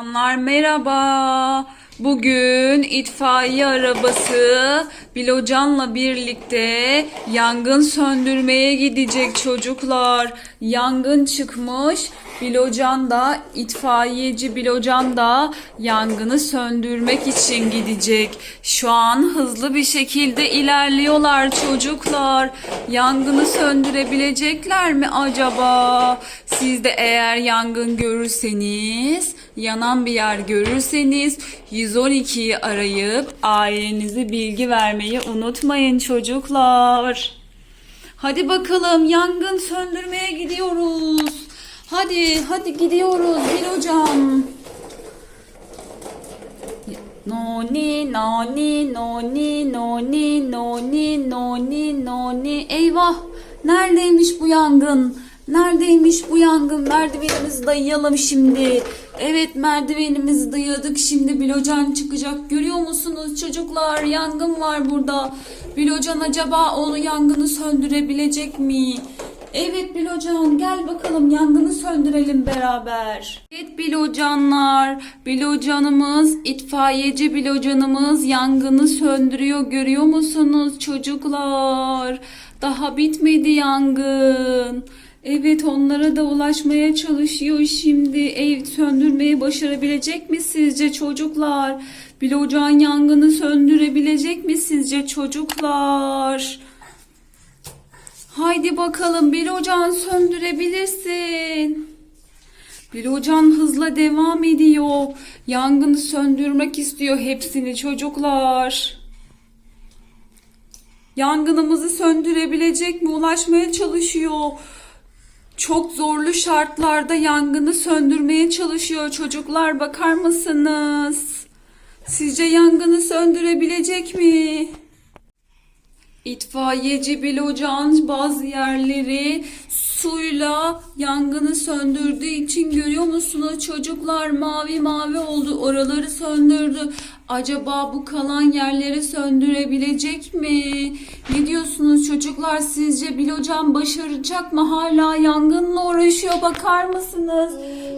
Anlar merhaba. Bugün itfaiye arabası Bilocan'la birlikte yangın söndürmeye gidecek çocuklar. Yangın çıkmış. Bilocan da itfaiyeci Bilocan da yangını söndürmek için gidecek. Şu an hızlı bir şekilde ilerliyorlar çocuklar. Yangını söndürebilecekler mi acaba? Siz de eğer yangın görürseniz, yanan bir yer görürseniz 112'yi arayıp ailenize bilgi vermeyi unutmayın çocuklar. Hadi bakalım yangın söndürmeye gidiyoruz. Hadi hadi gidiyoruz bir hocam. Noni noni noni noni noni noni noni. Eyvah! Neredeymiş bu yangın? Neredeymiş bu yangın? Merdivenimizi dayayalım şimdi. Evet merdivenimizi dayadık. Şimdi Bilocan çıkacak. Görüyor musunuz çocuklar? Yangın var burada Bilocan acaba onu yangını söndürebilecek mi Evet Bilocan gel bakalım yangını söndürelim beraber. Evet Bilocanlar, Bilocanımız, itfaiyeci Bilocanımız yangını söndürüyor görüyor musunuz çocuklar? Daha bitmedi yangın. Evet onlara da ulaşmaya çalışıyor şimdi. Ev söndürmeyi başarabilecek mi sizce çocuklar? Bilocan yangını söndürebilecek mi sizce çocuklar? Haydi bakalım Bilocan söndürebilirsin. Bilocan hızla devam ediyor. Yangını söndürmek istiyor hepsini çocuklar. Yangınımızı söndürebilecek mi? Ulaşmaya çalışıyor. Çok zorlu şartlarda yangını söndürmeye çalışıyor çocuklar. Bakar mısınız? Sizce yangını söndürebilecek mi? İtfaiyeci Bilocan bazı yerleri suyla yangını söndürdüğü için görüyor musunuz çocuklar mavi mavi oldu oraları söndürdü. Acaba bu kalan yerleri söndürebilecek mi? Ne diyorsunuz çocuklar sizce Bilocan başaracak mı? Hala yangınla uğraşıyor bakar mısınız?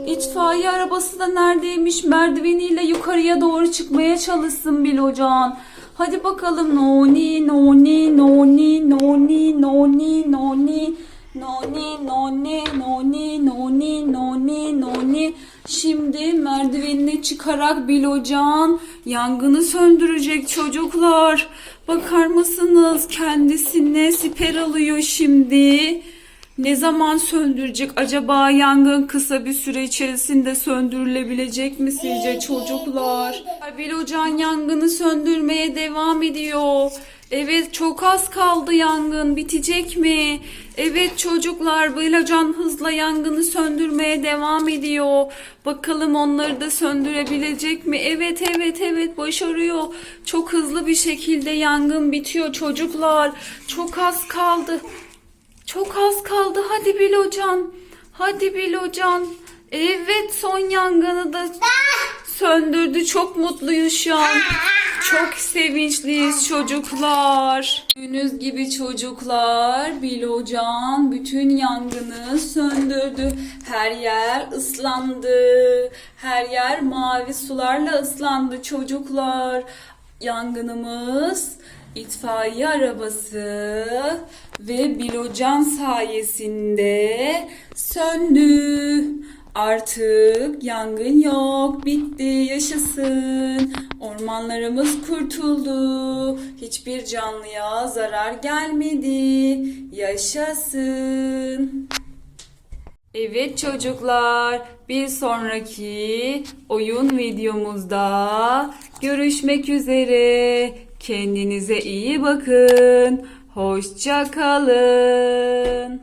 İtfaiye arabası da neredeymiş? Merdiveniyle yukarıya doğru çıkmaya çalışsın Bilocan. Hadi bakalım noni noni noni noni noni noni noni noni noni noni noni noni Şimdi merdivenine çıkarak Bilocan yangını söndürecek çocuklar. Bakar mısınız kendisine siper alıyor şimdi. Ne zaman söndürecek acaba yangın kısa bir süre içerisinde söndürülebilecek mi sizce çocuklar? Bilocan yangını söndürmeye devam ediyor. Evet çok az kaldı yangın bitecek mi? Evet çocuklar Bilocan hızla yangını söndürmeye devam ediyor. Bakalım onları da söndürebilecek mi? Evet evet evet başarıyor. Çok hızlı bir şekilde yangın bitiyor çocuklar. Çok az kaldı. Çok az kaldı. Hadi Bilocan. Hadi Bilocan. Evet son yangını da söndürdü. Çok mutluyuz şu an. Çok sevinçliyiz çocuklar. Gördüğünüz gibi çocuklar Bilocan bütün yangını söndürdü. Her yer ıslandı. Her yer mavi sularla ıslandı çocuklar. Yangınımız itfaiye arabası ve Bilocan sayesinde söndü. Artık yangın yok, bitti, yaşasın. Ormanlarımız kurtuldu. Hiçbir canlıya zarar gelmedi. Yaşasın. Evet çocuklar, bir sonraki oyun videomuzda görüşmek üzere. Kendinize iyi bakın. Hoşça kalın.